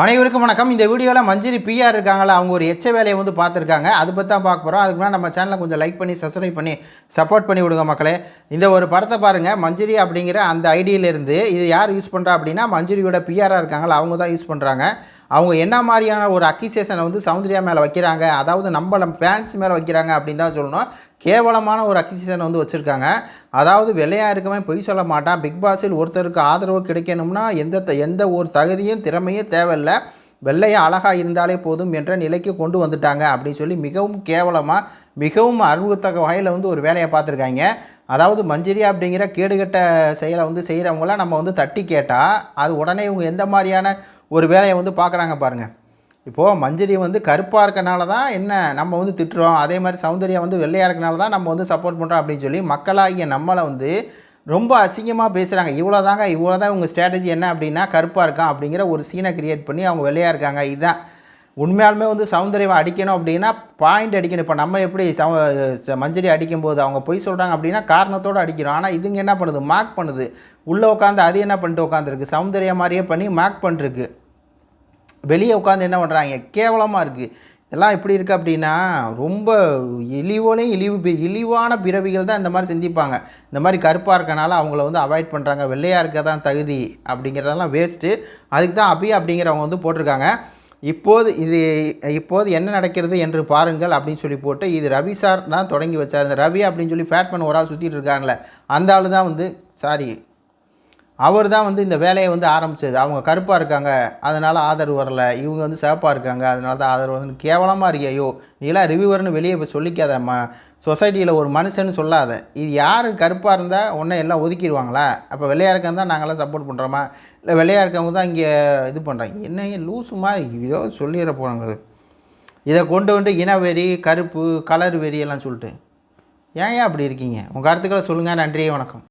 அனைவருக்கும் வணக்கம். இந்த வீடியோவில் மஞ்சரி பிஆர் இருக்காங்களா? அவங்க ஒரு எச்ச வேலையை வந்து பார்த்துருக்காங்க. அதை பற்றி தான் பார்க்க போகிறோம் அதுக்கு முன்னாடி நம்ம சேனலை கொஞ்சம் லைக் பண்ணி சப்ஸ்கிரைப் பண்ணி சப்போர்ட் பண்ணி விடுங்க மக்களே. இந்த ஒரு படத்தை பாருங்கள் மஞ்சரி அப்படிங்கிற அந்த ஐடியிலேருந்து இது யார் யூஸ் பண்ணுறா அப்படின்னா மஞ்சரியோட பிஆராக இருக்காங்களா? அவங்க தான் யூஸ் பண்ணுறாங்க அவங்க என்ன மாதிரியான ஒரு அக்கிசேஷனை வந்து சௌந்தர்யா மேலே வைக்கிறாங்க? அதாவது நம்ம ஃபேன்ஸ் மேலே வைக்கிறாங்க அப்படின்னு தான் சொல்லணும். கேவலமான ஒரு அக்கிசேஷனை வந்து வச்சுருக்காங்க. அதாவது வெள்ளையாக இருக்கவே பொய் சொல்ல மாட்டான். பிக் பாஸில் ஒருத்தருக்கு ஆதரவு கிடைக்கணும்னா எந்த த- எந்த ஒரு தகுதியும் திறமையும் தேவையில்லை. வெள்ளையாக அழகாக இருந்தாலே போதும் என்ற நிலைக்கு கொண்டு வந்துட்டாங்க அப்படின்னு சொல்லி மிகவும் கேவலமாக மிகவும் அருவத்தக்க வகையில் வந்து ஒரு வேலையை பார்த்துருக்காங்க. அதாவது மஞ்சரி அப்படிங்கிற கேடுகட்ட செயலை வந்து செய்கிறவங்களாம் நம்ம வந்து தட்டி கேட்டால் அது உடனே இவங்க எந்த மாதிரியான ஒரு வேலையை வந்து பார்க்குறாங்க பாருங்கள் இப்போது மஞ்சரி வந்து கருப்பாக இருக்கனால தான் என்ன நம்ம வந்து திட்டுறோம். அதே மாதிரி சௌந்தர்யா வந்து வெள்ளையாக இருக்கனால தான் நம்ம வந்து சப்போர்ட் பண்ணுறோம் அப்படின்னு சொல்லி மக்களாகிய நம்மளை வந்து ரொம்ப அசிங்கமாக பேசுகிறாங்க இவ்வளோ தாங்க இவ்வளோ தான் உங்கள் ஸ்ட்ராட்டஜி என்ன அப்படின்னா கருப்பாக இருக்கான் அப்படிங்கிற ஒரு சீனை க்ரியேட் பண்ணி அவங்க வெள்ளையாக இருக்காங்க. இதுதான். உண்மையாலுமே வந்து சௌந்தர்யம் அடிக்கணும் அப்படின்னா பாயிண்ட் அடிக்கணும். இப்போ நம்ம எப்படி சவ ச- மஞ்சரி அடிக்கும்போது அவங்க பொய் சொல்கிறாங்க அப்படின்னா காரணத்தோடு அடிக்கிறோம். ஆனால் இதுங்க என்ன பண்ணுது? மார்க் பண்ணுது. உள்ளே உட்காந்து அது என்ன பண்ணிட்டு உட்காந்துருக்கு சௌந்தர்யா மாதிரியே பண்ணி மார்க் பண்ணிருக்கு வெளியே உட்காந்து என்ன பண்ணுறாங்க கேவலமாக இருக்குது இதெல்லாம் எப்படி இருக்குது அப்படின்னா ரொம்ப இழிவோலையும் இழிவு இழிவான பிறவிகள் தான் இந்த மாதிரி சிந்திப்பாங்க. இந்த மாதிரி கருப்பாக இருக்கனால அவங்கள வந்து அவாய்ட் பண்ணுறாங்க வெள்ளையாக இருக்க தான் தகுதி அப்படிங்கிறதெல்லாம் வேஸ்ட்டு அதுக்கு தான் அபி அப்படிங்கிறவங்க வந்து போட்டிருக்காங்க. இப்போது இது இப்போது என்ன நடக்கிறது என்று பாருங்கள் அப்படின்னு சொல்லி போட்டு இது ரவி சார் தான் தொடங்கி வச்சார். இந்த ரவி அப்படின்னு சொல்லி ஃபேட்மேன் ஒரு ஆள் சுற்றிட்டு இருக்காங்களே அந்த ஆள் தான் வந்து சாரி அவர் தான் வந்து இந்த வேலையை வந்து ஆரம்பிச்சது. அவங்க கருப்பாக இருக்காங்க. அதனால் ஆதரவு வரல. இவங்க வந்து சிவப்பாக இருக்காங்க. அதனால தான் ஆதரவு வந்து கேவலமாக இருக்கே. ஐயோ நீலாம் ரிவ்யூவர்னு வெளியே இப்போ சொல்லிக்காத. ம சொசைட்டியில் ஒரு மனுஷன்னு சொல்லாத. இது யார் கருப்பாக இருந்தால் உடனே எல்லாம் ஒதுக்கிடுவாங்களா? அப்போ வெள்ளையாக இருக்கா தான் நாங்களாம் சப்போர்ட் பண்ணுறோமா இல்லை வெள்ளையாக இருக்கவங்க தான் இங்கே இது பண்ணுறாங்க என்ன லூசுமா ஏதோ சொல்லிடுற போனாங்க இதை கொண்டு வந்து இனவெறி கருப்பு கலர் வெறி எல்லாம் சொல்லிட்டு. ஏன் ஏன் அப்படி இருக்கீங்க? உங்கள் கருத்துக்களை சொல்லுங்கள் நன்றி வணக்கம்.